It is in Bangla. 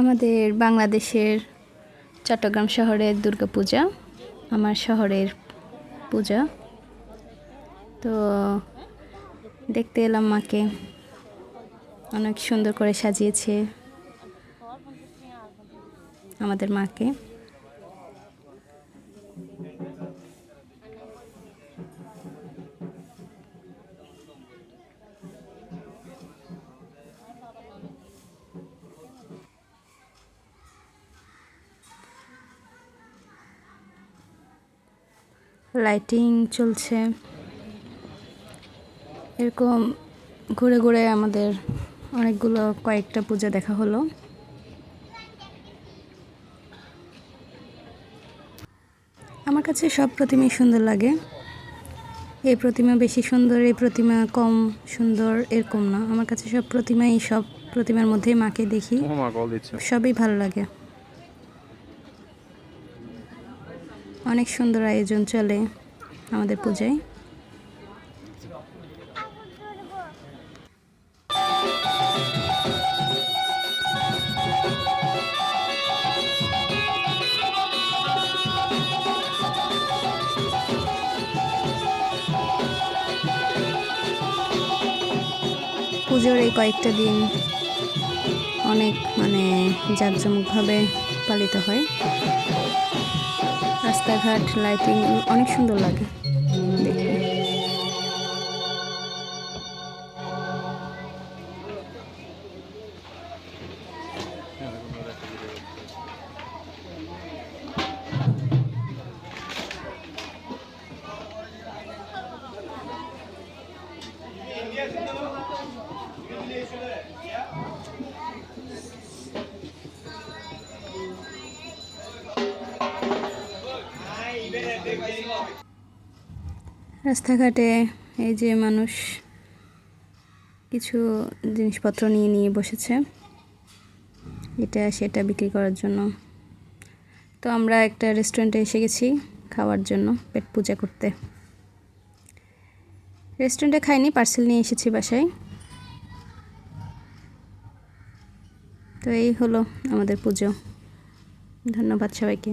আমাদের বাংলাদেশের চট্টগ্রাম শহরের দুর্গা পূজা আমার শহরের পূজা। তো দেখতে এলাম মাকে। অনেক সুন্দর করে সাজিয়েছে আমাদের মাকে। লাইটিং চলছে। এরকম ঘুরে ঘুরে আমাদের অনেকগুলো কয়েকটা পূজা দেখা হলো। আমার কাছে সব প্রতিমাই সুন্দর লাগে। এই প্রতিমা বেশি সুন্দর এই প্রতিমা কম সুন্দর এরকম না। আমার কাছে সব প্রতিমাই সব প্রতিমার মধ্যেই মাকে দেখি। সবই ভালো লাগে। অনেক সুন্দর আয়োজন চলে আমাদের পূজায়। পুজোর এই কয়েকটা দিন অনেক মানে জাঁকজমকভাবে পালিত হয়। রাস্তাঘাট লাইটিং অনেক সুন্দর লাগে। রাস্তাঘাটে এই যে মানুষ কিছু জিনিসপত্র নিয়ে নিয়ে বসেছে, এটা সেটা বিক্রি করার জন্য। তো আমরা একটা রেস্টুরেন্টে এসে গেছি খাওয়ার জন্য, পেট পূজা করতে। রেস্টুরেন্টে খাইনি, পার্সেল নিয়ে এসেছি বাসায়। তো এই হলো আমাদের পুজো। ধন্যবাদ সবাইকে।